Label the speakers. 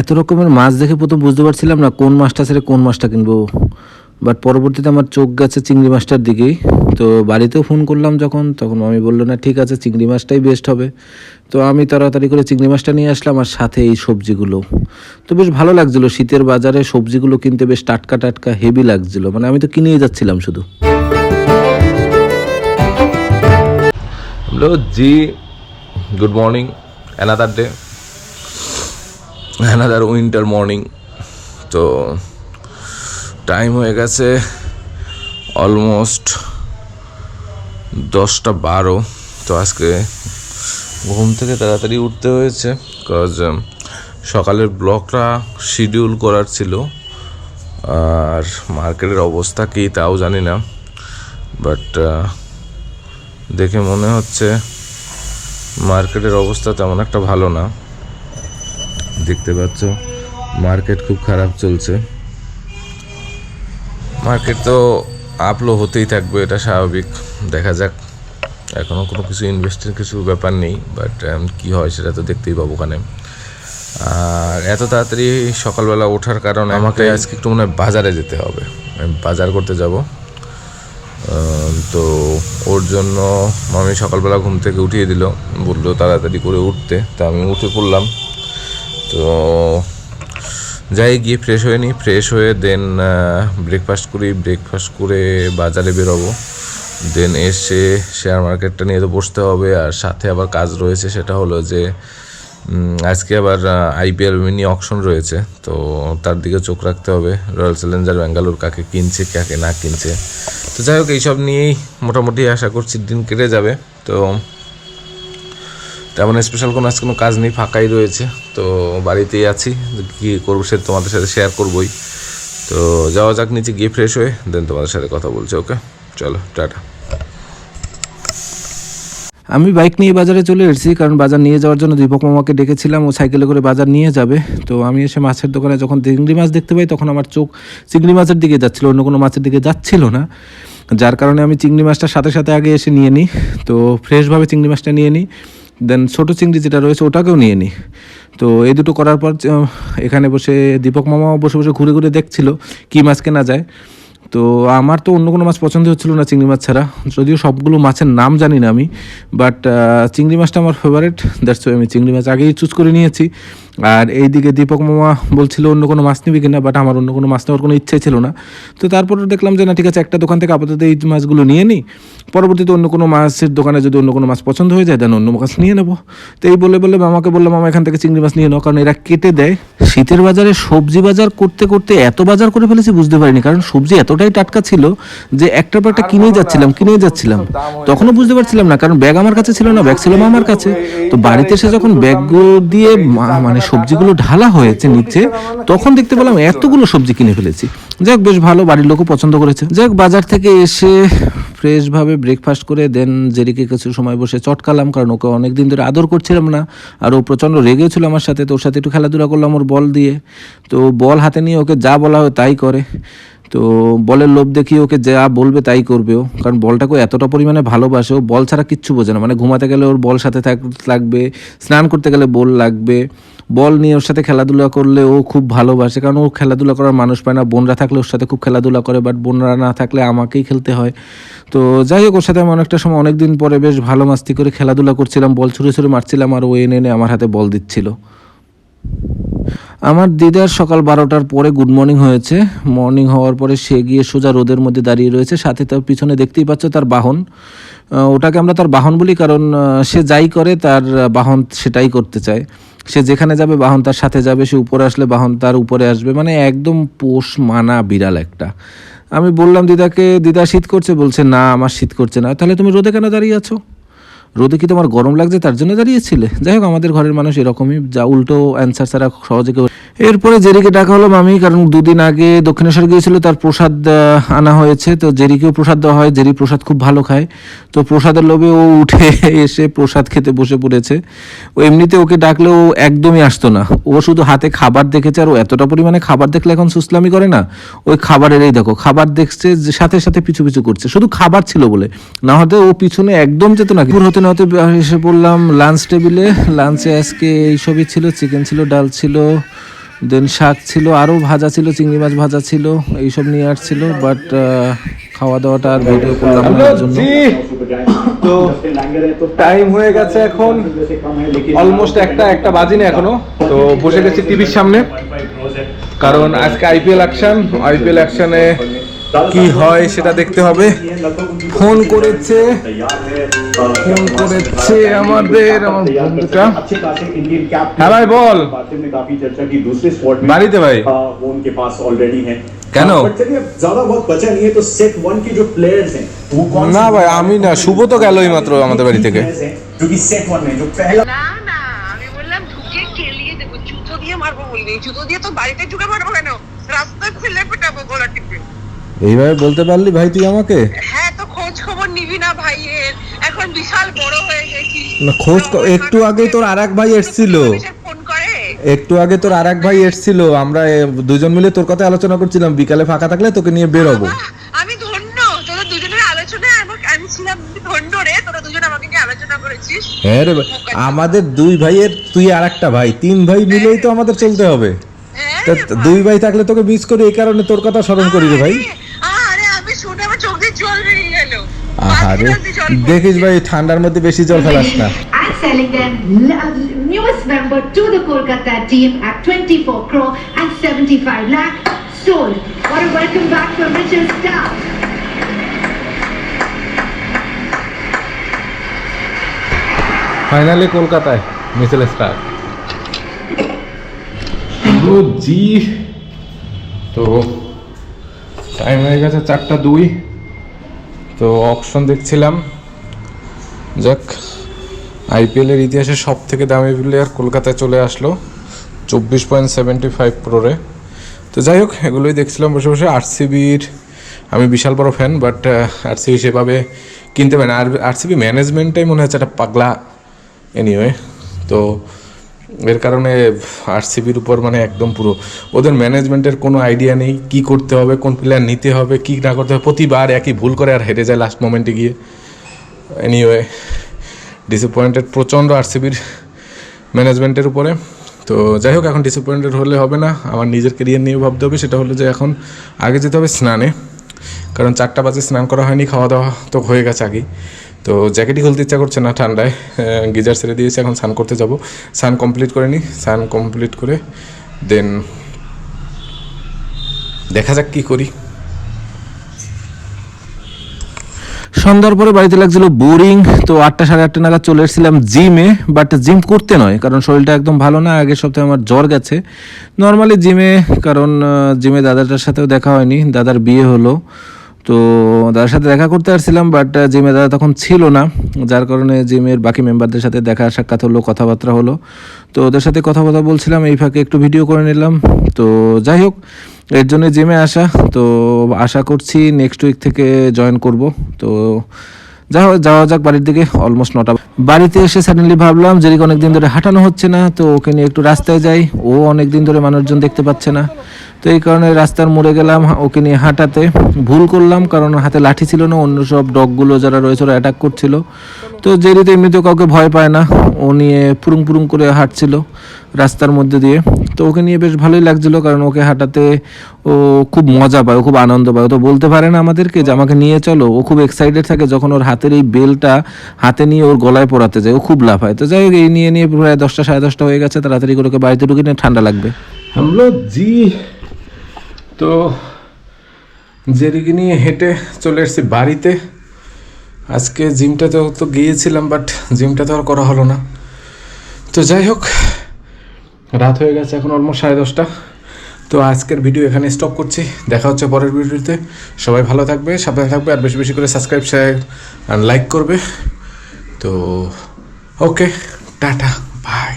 Speaker 1: এত রকমের মাছ দেখে প্রথম বুঝতে পারছিলাম না কোন মাছটা ছেড়ে কোন মাছটা কিনবো। বাট পরবর্তীতে আমার চোখ গেছে চিংড়ি মাছটার দিকেই। তো বাড়িতেও ফোন করলাম যখন, তখন আমি বলল, না, ঠিক আছে, চিংড়ি মাছটাই বেস্ট হবে। তো আমি তাড়াতাড়ি করে চিংড়ি মাছটা নিয়ে আসলাম আর সাথে এই সবজিগুলো। তো বেশ ভালো লাগছিল, শীতের বাজারে সবজিগুলো কিনতে বেশ টাটকা টাটকা হেভি লাগছিল। মানে আমি তো কিনেই যাচ্ছিলাম শুধু।
Speaker 2: জি good morning another day another winter morning তো টাইম হয়ে গেছে অলমোস্ট দশটা বারো। তো আজকে ঘুম থেকে তাড়াতাড়ি উঠতে হয়েছে কজ um, সকালের ব্লকটা শিডিউল করার ছিল। আর মার্কেটের অবস্থা কী তাও জানি না। বাট uh, দেখে মনে হচ্ছে মার্কেটের অবস্থা তেমন একটা ভালো না। দেখতে পাচ্ছ। মার্কেট খুব খারাপ চলছে। মার্কেট তো আপলো হতেই থাকবে এটা স্বাভাবিক। দেখা যাক। এখনও কোনো কিছু ইনভেস্টের কিছু ব্যাপার নেই বাট কি হয় সেটা তো দেখতেই পাবো ওখানে। আর এত তাড়াতাড়ি সকালবেলা ওঠার কারণে আমাকে আজকে একটু মনে হয় বাজারে যেতে হবে। আমি বাজার করতে যাব। তো ওর জন্য মামি সকালবেলা ঘুম থেকে উঠিয়ে দিল। বলল তাড়াতাড়ি করে উঠতে। তা আমি উঠে পড়লাম। তো যাই, গিয়ে ফ্রেশ হয়ে নিই ফ্রেশ হয়ে দেন ব্রেকফাস্ট করি। ব্রেকফাস্ট করে বাজারে বেরোবো। দেন এসে শেয়ার মার্কেটটা নিয়ে তো বসতে হবে। আর সাথে আবার কাজ রয়েছে, সেটা হলো যে আজকে আবার আইপিএল মিনি অকশন রয়েছে। তো তার দিকে চোখ রাখতে হবে। রয়্যাল চ্যালেঞ্জার ব্যাঙ্গালোর কাকে কিনছে, কাকে না কিনছে। তো যাই হোক, এইসব নিয়েই মোটামুটি আশা করছি দিন কেটে যাবে। তো তেমন স্পেশাল কোনো আজ কোনো কাজ নেই, ফাঁকাই রয়েছে। তো বাড়িতেই আছি। কী করব সে তোমাদের সাথে শেয়ার করবোই। তো যাওয়া যাক, নিচে গিয়ে ফ্রেশ হয়ে দেন তোমাদের সাথে কথা বলছে ওকে চলো, টাটা।
Speaker 1: আমি বাইক নিয়ে বাজারে চলে এসেছি, কারণ বাজার নিয়ে যাওয়ার জন্য দীপক মামাকে ডেকেছিলাম, ও সাইকেলে করে বাজার নিয়ে যাবে। তো আমি এসে মাছের দোকানে যখন চিংড়ি মাছ দেখতে পাই, তখন আমার চোখ চিংড়ি মাছের দিকে যাচ্ছিল, অন্য কোনো মাছের দিকে যাচ্ছিল না। যার কারণে আমি চিংড়ি মাছটা সাথে সাথে আগে এসে নিয়ে নিই। তো ফ্রেশভাবে চিংড়ি মাছটা নিয়ে নিই। দেন ছোটো চিংড়ি যেটা রয়েছে ওটাকেও নিয়ে নিই তো এই দুটো করার পর এখানে বসে দীপক মামা বসে বসে ঘুরে ঘুরে দেখছিল কী মাছ কেনা যায়। তো আমার তো অন্য কোনো মাছ পছন্দ হচ্ছিল না চিংড়ি মাছ ছাড়া। যদিও সবগুলো মাছের নাম জানি না আমি বাট চিংড়ি মাছটা আমার ফেভারিট দ্যাটস আমি চিংড়ি মাছ আগেই চুজ করে নিয়েছি। আর এইদিকে দীপক মামা বলছিল অন্য কোনো মাছ নিবি কিনা বাট আমার অন্য কোনো মাছ নেওয়ার কোনো ইচ্ছে ছিল না। তো তারপরে দেখলাম যে না ঠিক আছে একটা দোকান থেকে আপাতত এই মাছগুলো নিয়ে নিই পরবর্তীতে অন্য কোনো মাছের দোকানে যদি অন্য কোনো মাছ পছন্দ হয়ে যায় দেন অন্য মাছ নিয়ে নেব। তো এই বলে বলে মামাকে বললাম মামা এখান থেকে চিংড়ি মাছ নিয়ে নাও কারণ এরা কেটে দেয়। শীতের বাজারে সবজি বাজার করতে করতে এত বাজার করে ফেলেছি বুঝতে পারিনি। কারণ সবজি এতটাই টাটকা ছিল যে একটার পর একটা কিনেই যাচ্ছিলাম কিনেই যাচ্ছিলাম। তখনও বুঝতে পারছিলাম না কারণ ব্যাগ আমার কাছে ছিল না ব্যাগ ছিল আমার কাছে। তো বাড়িতে এসে যখন ব্যাগগুলো দিয়ে মা- মানে সবজিগুলো ঢালা হয়েছে নিচে, তখন দেখতে পেলাম এতগুলো সবজি কিনে ফেলেছি। যাক, বেশ ভালো, বাড়ির লোকও পছন্দ করেছে। যাক, বাজার থেকে এসে ফ্রেশভাবে ব্রেকফাস্ট করে দেন জেরিকে কিছু সময় বসে চটকালাম কারণ ওকে অনেক দিন ধরে আদর করছিলাম না, আর ও প্রচণ্ড রেগেও ছিল আমার সাথে, তো ওর সাথে একটু খেলাধুলা করলাম ওর বল দিয়ে। তো বল হাতে নিয়ে ওকে যা বলা হয় তাই করে। তো বলের লোভ দেখিয়ে ওকে যা বলবে তাই করবে ও, কারণ বলটাকে এতটা পরিমাণে ভালোবাসে, ও বল ছাড়া কিচ্ছু বোঝে না। মানে ঘুমাতে গেলে ওর বল সাথে থাক, লাগবে, স্নান করতে গেলে বল লাগবে। বল নিয়ে ওর সাথে খেলাধুলা করলে ও খুব ভালোবাসে। কারণ ও খেলাধুলা করার মানুষ পায় না। বোনরা থাকলে ওর সাথে খুব খেলাধুলা করে বাট বোনরা না থাকলে আমাকেই খেলতে হয়। তো যাই হোক, ওর সাথে আমি অনেকটা সময় অনেক দিন পরে বেশ ভালো মাস্তি করে খেলাধুলা করছিলাম, বল ছুঁড়ে ছুঁড়ে মারছিলাম আর ও এনে এনে আমার হাতে বল দিচ্ছিল। আমার দিদার সকাল বারোটার পরে গুড মর্নিং হয়েছে। মর্নিং হওয়ার পরে সে গিয়ে সোজা রোদের মধ্যে দাঁড়িয়ে রয়েছে। সাথে তার পিছনে দেখতেই পাচ্ছ তার বাহন। ওটাকে আমরা তার বাহন বলি, কারণ সে যাই করে তার বাহন সেটাই করতে চায়। সে যেখানে যাবে বাহন তার সাথে যাবে, সে উপরে আসলে বাহন তার উপরে আসবে মানে একদম পোষ মানা বিড়াল একটা। আমি বললাম, দিদাকে, দিদা শীত করছে? বলছে, না, আমার শীত করছে না। তাহলে তুমি রোদে কেন দাঁড়িয়ে আছো? রোদে কি তোমার গরম লাগছে? তার জন্য দাঁড়িয়েছিলে? যাই হোক, আমাদের ঘরের মানুষ এরকমই, যা উল্টো অ্যান্সার ছাড়া সহজে কেউ এরপরে জেরিকে ডাকা হলো মামি, কারণ দুদিন আগে দক্ষিণেশ্বর গিয়েছিল, তার প্রসাদ আনা হয়েছে। তো জেরিকেও প্রসাদ দেওয়া হয়। জেরি প্রসাদ খুব ভালো খায়। তো প্রসাদের লোভে ও উঠে এসে প্রসাদ খেতে বসে পড়েছে। ও এমনিতে ওকে ডাকলেও একদমই আসতো না। ও শুধু হাতে খাবার দেখেছে, আর ও এতটা পরিমাণে খাবার দেখলে এখন সুসলামি করে না। ওই খাবারেরই দেখো, খাবার দেখছে, যে সাথে সাথে পিছু পিছু করছে। শুধু খাবার ছিল বলে। না হতে ও পিছনে একদম যেত না। দুপুর হতে না হতে এসে পড়লাম লাঞ্চ টেবিলে লাঞ্চে আজকে এইসবই ছিল চিকেন ছিল, ডাল ছিল। দেন শাক ছিল আরও ভাজা ছিল চিংড়ি মাছ ভাজা ছিল এইসব নিয়ে আসছিল বাট খাওয়া দাওয়াটা আর ভিডিও করলাম না জন্য। তো টাইম হয়ে গেছে এখন। অলমোস্ট একটা একটা বাজিনি এখনও। তো বসে গেছি টিভির সামনে। কারণ আজকে আইপিএল অ্যাকশন আইপিএল অ্যাকশনে কি হয় সেটা দেখতে হবে। ফোন করেছে। ফোন করেছে আমাদের, আমার বন্ধুটা। হ্যাঁ ভাই বল। বাড়িতে ভাই? কেন? না ভাই, আমি না, শুভ তো গেলই মাত্র আমাদের বাড়ি থেকে।
Speaker 3: দিয়ে মারবো বলিনি জুতো দিয়ে তো বাড়িতে ঢুকে মারবো কেন? রাস্তায় ফেলে পেটাবো গলা টিপে।
Speaker 1: এইভাবে বলতে পারলি ভাই তুই আমাকে?
Speaker 3: হ্যাঁ তো খোঁজ খবর নিবি না ভাইয়ের। এখন বিশাল বড় হয়ে গেছিস
Speaker 1: না, খোঁজ একটু আগেই তোর আরেক ভাই এসছিল।
Speaker 3: ফোন করে?
Speaker 1: একটু আগে তোর আরেক ভাই এসেছিল। আমরা দুজন মিলে তোর কথা আলোচনা করছিলাম। বিকালে ফাঁকা থাকলে তোকে নিয়ে বেরোবো।
Speaker 3: আমি ধন্য। তোরা দুজনের আলোচনায় আমি ছিলাম ধন্য রে। তোরা দুজন আমাকে নিয়ে আলোচনা করেছিস।
Speaker 1: হ্যাঁ রে আমাদের দুই ভাইয়ের তুই আর একটা ভাই। তিন ভাই মিলেই তো আমাদের চলতে হবে।
Speaker 3: হ্যাঁ
Speaker 1: দুই ভাই। থাকলে তোকে মিস করি এই কারণে তোর কথা স্মরণ করি রে ভাই
Speaker 3: আরে, আরে আমি শুনে আমার চোখ দিয়ে জল বেরিয়ে গেল
Speaker 1: আহারে দেখিস ভাই ঠান্ডার মধ্যে বেশি জল ফেলাস না
Speaker 4: and selling them l- uh, newest member to the Kolkata team at 24 crore and 75 lakh sold. What a welcome back for Richard Star.
Speaker 1: Finally কলকাতায় মিচেল স্টার জি তো টাইম হয়ে গেছে চারটা দুই তো অপশন দেখছিলাম। যাক আইপিএলের ইতিহাসে সব থেকে দামি প্লেয়ার কলকাতায় চলে আসলো, চব্বিশ পয়েন্ট সেভেন্টি ফাইভ প্রোরে তো যাই হোক, এগুলোই দেখছিলাম বসে বসে। আরসিবির আমি বিশাল বড় ফ্যান বাট আরসিবি সেভাবে কিনতে পারে না। আর আরসিবি ম্যানেজমেন্টটাই মনে হচ্ছে একটা পাগলা। এনিওয়ে তো এর কারণে আরসিবির উপর মানে একদম পুরো। ওদের ম্যানেজমেন্টের কোনো আইডিয়া নেই কি করতে হবে, কোন প্লেয়ার নিতে হবে, কি না করতে হবে। প্রতিবার একই ভুল করে আর হেরে যায় লাস্ট মোমেন্টে গিয়ে। এনিওয়ে ডিসঅ্যাপয়েন্টেড প্রচণ্ড আরসিবির ম্যানেজমেন্টের উপরে। তো যাই হোক, এখন ডিসঅ্যাপয়েন্টেড হলে হবে না। আমার নিজের কেরিয়ার নিয়ে ভাবতে হবে। সেটা হলো যে এখন আগে যেতে হবে স্নানে। কারণ চারটা বাজে স্নান করা হয়নি খাওয়া দাওয়া তো হয়ে গেছে আগেই। তো জ্যাকেটই খুলতে ইচ্ছা করছে না ঠান্ডায়। গিজার ছেড়ে দিয়েছে, এখন স্নান করতে যাব। স্নান কমপ্লিট করে নিই স্নান কমপ্লিট করে দেন দেখা যাক কী করি। সন্ধ্যার পরে বাড়িতে লাগছিল বোরিং, তো আটটা সাড়ে আটটা নাগাদ চলে এসেছিলাম জিমে বাট জিম করতে নয়, কারণ শরীরটা একদম ভালো না, আগের সপ্তাহে আমার জ্বর গেছে। নর্মালি জিমে কারণ জিমে দাদাটার সাথেও দেখা হয়নি, দাদার বিয়ে হলো। তো দাদার সাথে দেখা করতে আসছিলাম বাট জিমে দাদা তখন ছিল না, যার কারণে জিমের বাকি মেম্বারদের সাথে দেখা, সাক্ষাৎ হলো, কথাবার্তা হলো। তো ওদের সাথে কথা কথা বলছিলাম, এই ফাঁকে একটু ভিডিও করে নিলাম। তো যাই হোক, এর জন্য জিমে আসা। তো আশা করছি নেক্সট উইক থেকে জয়েন করব। তো যা যাওয়া যাক বাড়ির দিকে অলমোস্ট নটা। বাড়িতে এসে সাডেনলি ভাবলাম, যেদিকে অনেকদিন ধরে হাঁটানো হচ্ছে না, তো ওকে নিয়ে একটু রাস্তায় যাই। ও অনেকদিন ধরে মানুষজন দেখতে পাচ্ছে না। তো এই কারণে রাস্তার মোড়ে গেলাম, ওকে নিয়ে হাঁটাতে। ভুল করলাম, কারণ হাতে লাঠি ছিল না, অন্য সব ডগগুলো যারা রয়েছে ওরা অ্যাটাক করছিল। তো যে জেরিতে এমনিতেও কাউকে ভয় পায় না, ও নিয়ে পুরুং পুরুং করে হাঁটছিল রাস্তার মধ্যে দিয়ে। তো ওকে নিয়ে বেশ ভালোই লাগছিল, কারণ ওকে হাঁটাতে ও খুব মজা পায়, ও খুব আনন্দ পায়। ও তো বলতে পারে না আমাদেরকে যে আমাকে নিয়ে চলো। ও খুব এক্সাইটেড থাকে যখন ওর হাতের এই বেলটা হাতে নিয়ে ওর গলায় পরাতে যায়, ও খুব লাফায়। তো যাই হোক, এই নিয়ে নিয়ে প্রায় দশটা, সাড়ে দশটা হয়ে গেছে, তাড়াতাড়ি করে ওকে বাড়িতে ঢুকে নিয়ে ঠান্ডা লাগবে। হামলো জি তো জেরিকে নিয়ে হেঁটে চলে এসেছি বাড়িতে। আজকে জিমটাতেও তো গিয়েছিলাম বাট জিমটা তো আর করা হলো না। তো যাই হোক, রাত হয়ে গেছে এখন অলমোস্ট সাড়ে দশটা। তো আজকের ভিডিও এখানে স্টপ করছি। দেখা হচ্ছে পরের ভিডিওতে। সবাই ভালো থাকবে, সাবধানে থাকবে, আর বেশি বেশি করে সাবস্ক্রাইব শেয়ার আর লাইক করবে। তো ওকে টাটা বাই